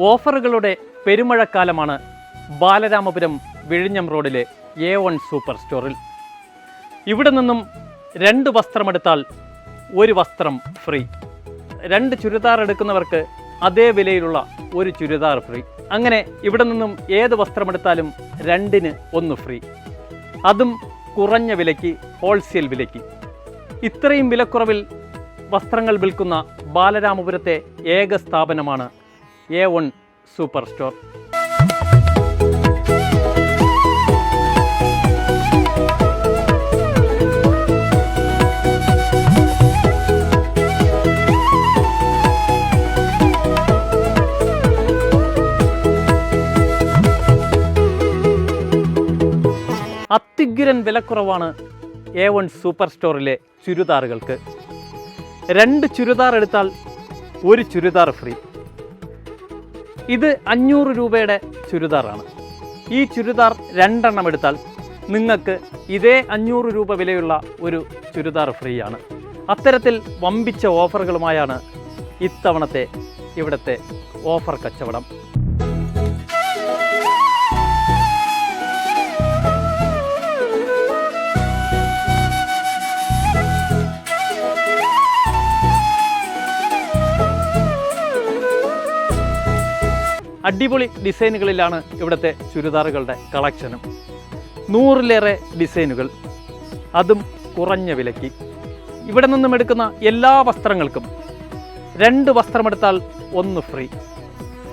ഓഫറുകളുടെ പെരുമഴക്കാലമാണ് ബാലരാമപുരം വിഴിഞ്ഞം റോഡിലെ A one super സ്റ്റോറിൽ. ഇവിടെ നിന്നും രണ്ട് വസ്ത്രമെടുത്താൽ ഒരു വസ്ത്രം ഫ്രീ. രണ്ട് ചുരിദാർ എടുക്കുന്നവർക്ക് അതേ വിലയിലുള്ള ഒരു ചുരിദാർ ഫ്രീ. അങ്ങനെ ഇവിടെ നിന്നും ഏത് വസ്ത്രമെടുത്താലും രണ്ടിന് ഒന്ന് ഫ്രീ. അതും കുറഞ്ഞ വിലയ്ക്ക് ഹോൾസെയിൽ വിലയ്ക്ക്. ഇത്രയും വിലക്കുറവിൽ വസ്ത്രങ്ങൾ വിൽക്കുന്ന ബാലരാമപുരത്തെ ഏക സ്ഥാപനമാണ് എ വൺ സൂപ്പർ സ്റ്റോർ അത്യുഗ്രൻ വിലക്കുറവാണ് എ വൺ സൂപ്പർ സ്റ്റോറിലെ ചുരിദാറുകൾക്ക്. രണ്ട് ചുരിദാർ എടുത്താൽ ഒരു ചുരിദാർ ഫ്രീ. ഇത് അഞ്ഞൂറ് രൂപയുടെ ചുരിദാറാണ്. ഈ ചുരിദാർ രണ്ടെണ്ണം എടുത്താൽ നിങ്ങൾക്ക് ഇതേ അഞ്ഞൂറ് രൂപ വിലയുള്ള ഒരു ചുരിദാർ ഫ്രീ ആണ് അത്തരത്തിൽ വമ്പിച്ച ഓഫറുകളുമായാണ് ഇത്തവണത്തെ ഇവിടുത്തെ ഓഫർ കച്ചവടം. അടിപൊളി ഡിസൈനുകളിലാണ് ഇവിടുത്തെ ചുരിദാറുകളുടെ കളക്ഷനും. നൂറിലേറെ ഡിസൈനുകൾ. അതും കുറഞ്ഞ വിലയ്ക്ക്. ഇവിടെ നിന്നും എടുക്കുന്ന എല്ലാ വസ്ത്രങ്ങൾക്കും രണ്ട് വസ്ത്രമെടുത്താൽ ഒന്ന് ഫ്രീ.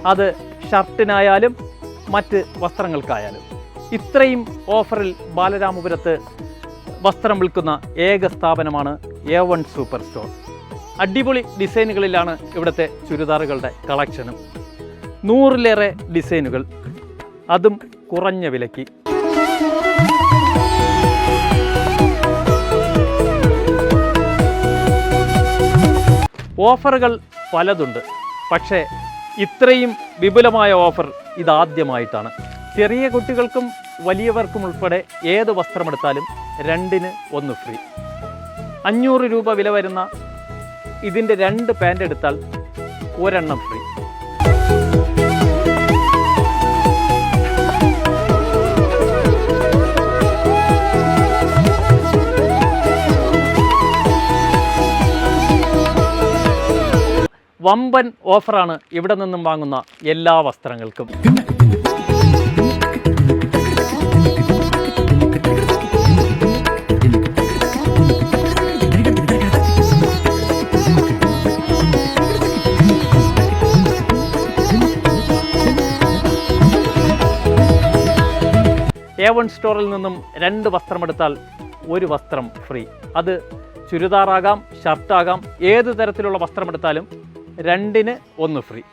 അത് ഷർട്ടിനായാലും മറ്റ് വസ്ത്രങ്ങൾക്കായാലും. ഇത്രയും ഓഫറിൽ ബാലരാമപുരത്ത് വസ്ത്രം വിൽക്കുന്ന ഏക സ്ഥാപനമാണ് എ വൺ സൂപ്പർ സ്റ്റോർ. അടിപൊളി ഡിസൈനുകളിലാണ് ഇവിടുത്തെ ചുരിദാറുകളുടെ കളക്ഷനും. നൂറിലേറെ ഡിസൈനുകൾ. അതും കുറഞ്ഞ വിലയ്ക്ക്. ഓഫറുകൾ പലതുണ്ട്. പക്ഷേ ഇത്രയും വിപുലമായ ഓഫർ ഇതാദ്യമായിട്ടാണ്. ചെറിയ കുട്ടികൾക്കും വലിയവർക്കും ഉൾപ്പെടെ ഏത് വസ്ത്രമെടുത്താലും രണ്ടിന് ഒന്ന് ഫ്രീ. അഞ്ഞൂറ് രൂപ വില വരുന്ന ഇതിന്റെ രണ്ട് പാന്റ് എടുത്താൽ ഒരെണ്ണം ഫ്രീ. വമ്പൻ ഓഫറാണ് ഇവിടെ നിന്നും വാങ്ങുന്ന എല്ലാ വസ്ത്രങ്ങൾക്കും. എ വൺ സ്റ്റോറിൽ നിന്നും രണ്ട് വസ്ത്രമെടുത്താൽ ഒരു വസ്ത്രം ഫ്രീ. അത് ചുരിദാറാകാം ഷർട്ടാകാം ഏത് തരത്തിലുള്ള വസ്ത്രമെടുത്താലും രണ്ടിന് ഒന്ന് ഫ്രീ.